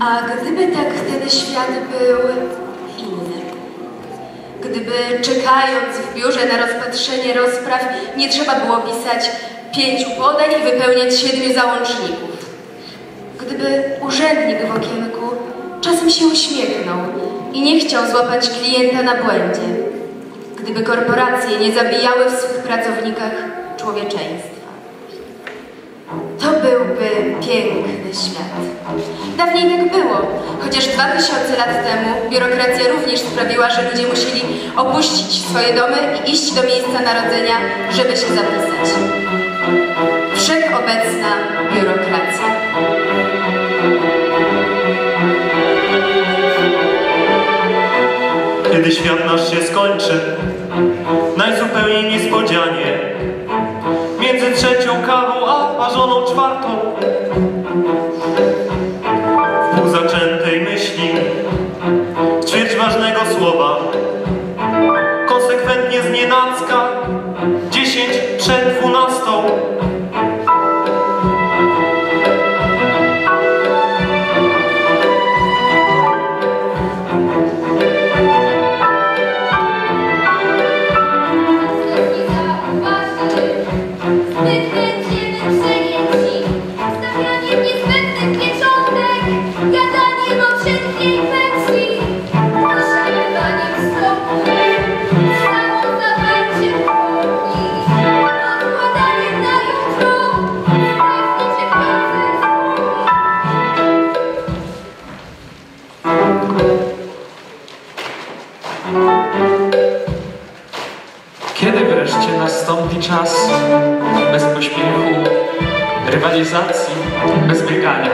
A gdyby tak wtedy świat był inny? Gdyby czekając w biurze na rozpatrzenie rozpraw nie trzeba było pisać pięciu podań i wypełniać siedmiu załączników. Gdyby urzędnik w okienku czasem się uśmiechnął i nie chciał złapać klienta na błędzie. Gdyby korporacje nie zabijały w swych pracownikach człowieczeństwa. Byłby piękny świat. Dawniej tak było, chociaż dwa tysiące lat temu biurokracja również sprawiła, że ludzie musieli opuścić swoje domy i iść do miejsca narodzenia, żeby się zapisać. Wszechobecna biurokracja. Kiedy świat nasz się skończy, nienacka, dziesięć przed dwunastą. Nastąpi czas bez pośpiechu, rywalizacji, bez biegania?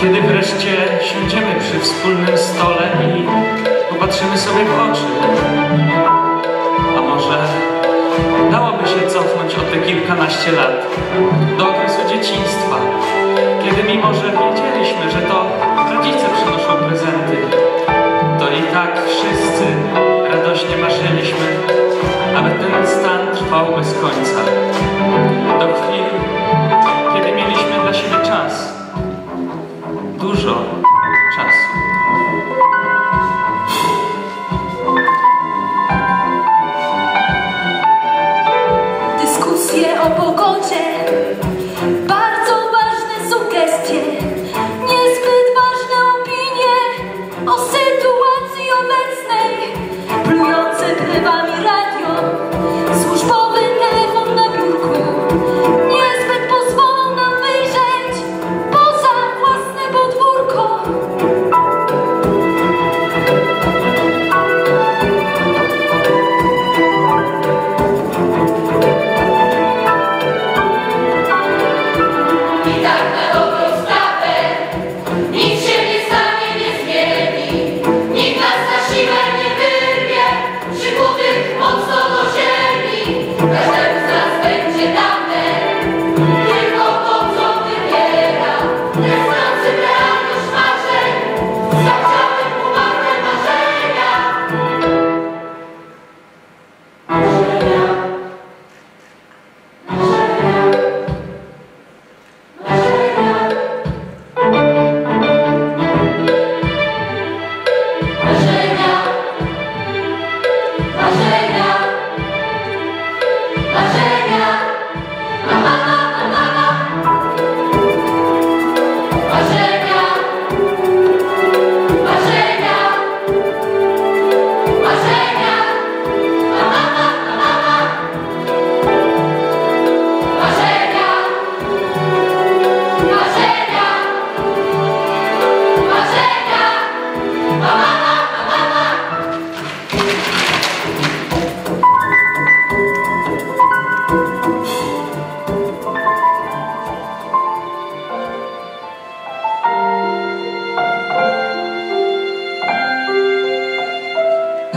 Kiedy wreszcie siądziemy przy wspólnym stole i popatrzymy sobie w oczy? A może dałoby się cofnąć o te kilkanaście lat do okresu dzieciństwa, kiedy mimo, że wiedzieliśmy, że to rodzice przynoszą prezenty, to i tak wszyscy radośnie marzyliśmy, ten stan trwał bez końca. Do chwili, kiedy mieliśmy dla siebie czas. Dużo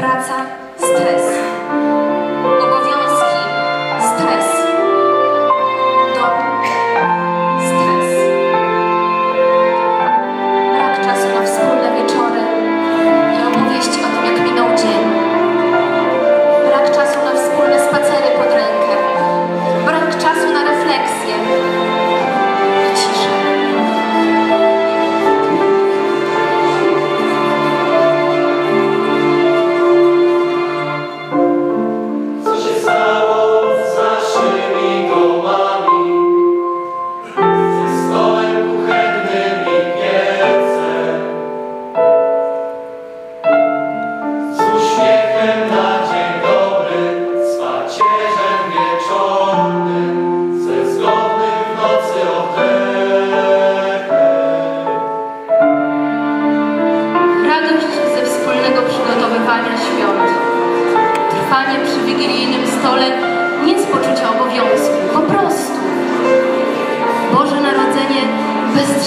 praca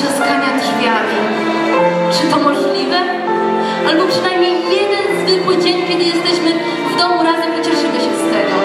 trzaskania drzwiami. Czy to możliwe? Albo przynajmniej jeden zwykły dzień, kiedy jesteśmy w domu razem i cieszymy się z tego.